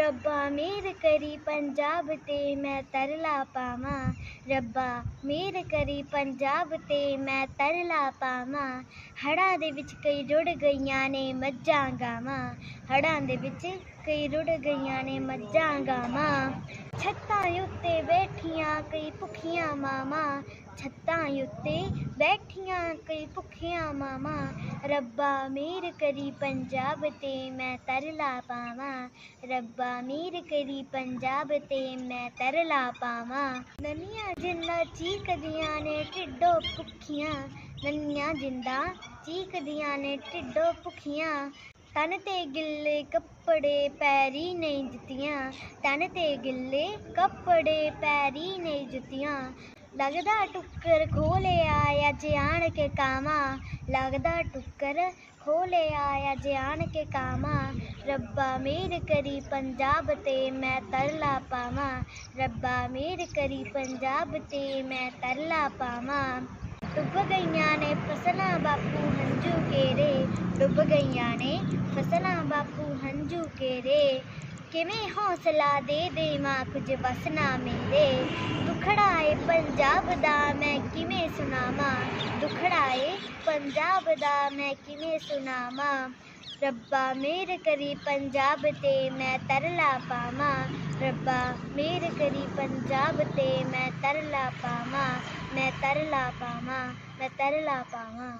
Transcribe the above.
ਰੱਬਾ ਮੇਰ ਕਰੀ ਪੰਜਾਬ ਤੇ ਮੈਂ ਤਰਲਾ ਪਾਵਾਂ। ਰੱਬਾ ਮੇਰ ਕਰੀ ਪੰਜਾਬ ਤੇ ਮੈਂ ਤਰਲਾ ਪਾਵਾਂ। ਹੜ੍ਹਾਂ ਦੇ ਵਿੱਚ ਕਈ ਰੁੜ ਗਈਆਂ ਨੇ ਮੱਝਾਂ ਗਾਵਾਂ। ਹੜ੍ਹਾਂ ਦੇ ਵਿੱਚ ਕਈ ਰੁੜ ਗਈਆਂ ਨੇ ਮੱਝਾਂ ਗਾਵਾਂ। ਛੱਤਾਂ ਉੱਤੇ ਬੈਠੀਆਂ ਕਈ ਭੁੱਖੀਆਂ ਮਾਵਾਂ। ਛੱਤਾਂ ਉੱਤੇ ਬੈਠੀਆਂ ਕਈ ਭੁੱਖੀਆਂ ਮਾਵਾਂ, ਰੱਬਾ ਮੇਰ ਕਰੀ ਪੰਜਾਬ ਤੇ ਮੈਂ ਤਰਲਾ ਪਾਵਾਂ। ਰੱਬਾ ਮੇਰ ਕਰੀ ਪੰਜਾਬ ਤੇ ਮੈਂ ਤਰਲਾ ਪਾਵਾਂ। ਨੰਨੀਆਂ ਜਿੰਨਾ ਚੀਕਦੀਆਂ ਨੇ ਢਿੱਡੋ ਭੁੱਖੀਆਂ, ਨੰਨੀਆਂ ਜਿੰਦਾ ਚੀਕਦੀਆਂ ਨੇ ਢਿੱਡੋ ਭੁੱਖੀਆਂ। ਤਨ ਤੇ ਗਿੱਲੇ ਕੱਪੜੇ ਪੈਰੀ ਨਹੀਂ ਜੁੱਤੀਆਂ, ਤਨ ਤੇ ਗਿੱਲੇ ਕੱਪੜੇ ਪੈਰੀ ਨਹੀਂ ਜੁੱਤੀਆਂ। ਲੱਗਦਾ ਟੁੱਕਰ ਖੋਲੇ ਆਇਆ ਜੇ ਆਣ ਕੇ ਕਾਵਾਂ। ਲੱਗਦਾ ਟੁੱਕਰ ਖੋਲੇ ਆਇਆ ਜੇ ਆਣ ਕੇ ਕਾਵਾਂ। ਰੱਬਾ ਮੇਰ ਕਰੀ ਪੰਜਾਬ ਤੇ ਮੈਂ ਤਰਲਾ ਪਾਵਾਂ। ਰੱਬਾ ਮੇਰ ਕਰੀ ਪੰਜਾਬ ਤੇ ਮੈਂ ਤਰਲਾ ਪਾਵਾਂ। ਡੁੱਬ ਗਈਆਂ ਨੇ ਫਸਲਾਂ ਬਾਪੂ ਹੰਝੂ ਕੇਰੇ। ਡੁੱਬ ਗਈਆਂ ਨੇ ਫਸਲਾਂ ਬਾਪੂ ਹੰਝੂ ਕੇਰੇ ਕਿਵੇਂ ਹੌਸਲਾ ਦੇ ਦੇਵਾਂ? ਕੁਝ ਵਸਣਾ ਮੇਰੇ ਦੁਖੜਾ ਏ ਪੰਜਾਬ ਦਾ ਮੈਂ ਕਿਵੇਂ ਸੁਣਾਵਾਂ? ਦੁਖੜਾ ਏ ਪੰਜਾਬ ਦਾ ਮੈਂ ਕਿਵੇਂ ਸੁਣਾਵਾਂ? ਰੱਬਾ ਮੇਰ ਕਰੀ ਪੰਜਾਬ ਤੇ ਮੈਂ ਤਰਲਾ ਪਾਵਾਂ। ਰੱਬਾ ਮੇਰ ਕਰੀ ਪੰਜਾਬ ਤੇ ਮੈਂ ਤਰਲਾ ਪਾਵਾਂ। ਮੈਂ ਤਰਲਾ ਪਾਵਾਂ, ਮੈਂ ਤਰਲਾ ਪਾਵਾਂ।